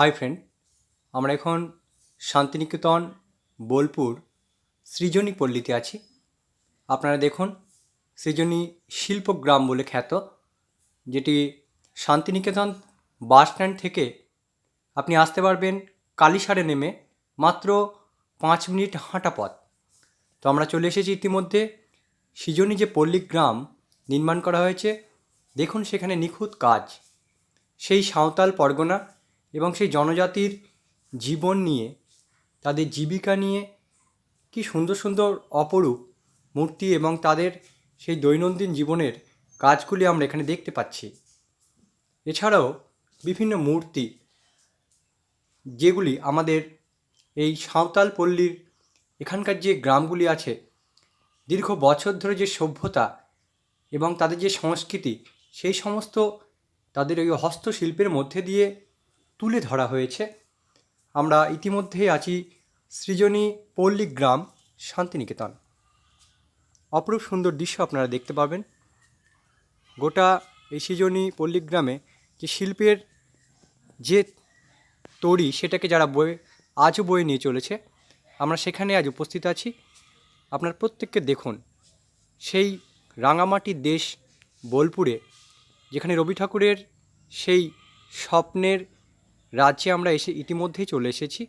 Hi friend, আমরা এখন শান্তিনিকেতন, বোলপুর, সৃজনী পল্লীতে আছি। আপনারা দেখুন, সৃজনী শিল্পগ্রাম বলে খ্যাত, যেটি শান্তিনিকেতন বাস স্ট্যান্ড থেকে আপনি আসতে পারবেন কালীসারে নেমে মাত্র পাঁচ মিনিট হাঁটা পথ। তো আমরা চলে এসেছি ইতিমধ্যে সৃজনী যে পল্লী গ্রাম নির্মাণ করা হয়েছে, দেখুন সেখানে নিখুঁত কাজ। সেই সাঁওতাল পরগনা এবং সেই জনজাতির জীবন নিয়ে, তাদের জীবিকা নিয়ে কি সুন্দর সুন্দর অপরূপ মূর্তি এবং তাদের সেই দৈনন্দিন জীবনের কাজগুলি আমরা এখানে দেখতে পাচ্ছি। এছাড়াও বিভিন্ন মূর্তি, যেগুলি আমাদের এই সাঁওতাল পল্লীর এখানকার যে গ্রামগুলি আছে, দীর্ঘ বছর ধরে যে সভ্যতা এবং তাদের যে সংস্কৃতি, সেই সমস্ত তাদের ওই হস্তশিল্পের মধ্যে দিয়ে তুলে ধরা হয়েছে। আমরা ইতিমধ্যেই আছি সৃজনী পল্লী গ্রাম শান্তিনিকেতন। অপরূপ সুন্দর দৃশ্য আপনারা দেখতে পাবেন। গোটা এই সৃজনী পল্লী গ্রামে যে শিল্পের যে তরি সেটাকে যারা বয়ে, আজও বয়ে নিয়ে চলেছে, আমরা সেখানে আজ উপস্থিত আছি। আপনার প্রত্যেককে দেখুন, সেই রাঙামাটির দেশ বোলপুরে, যেখানে রবি ঠাকুরের সেই স্বপ্নের রাজ্যে আমরা এসে ইতিমধ্যেই চলে এসেছি।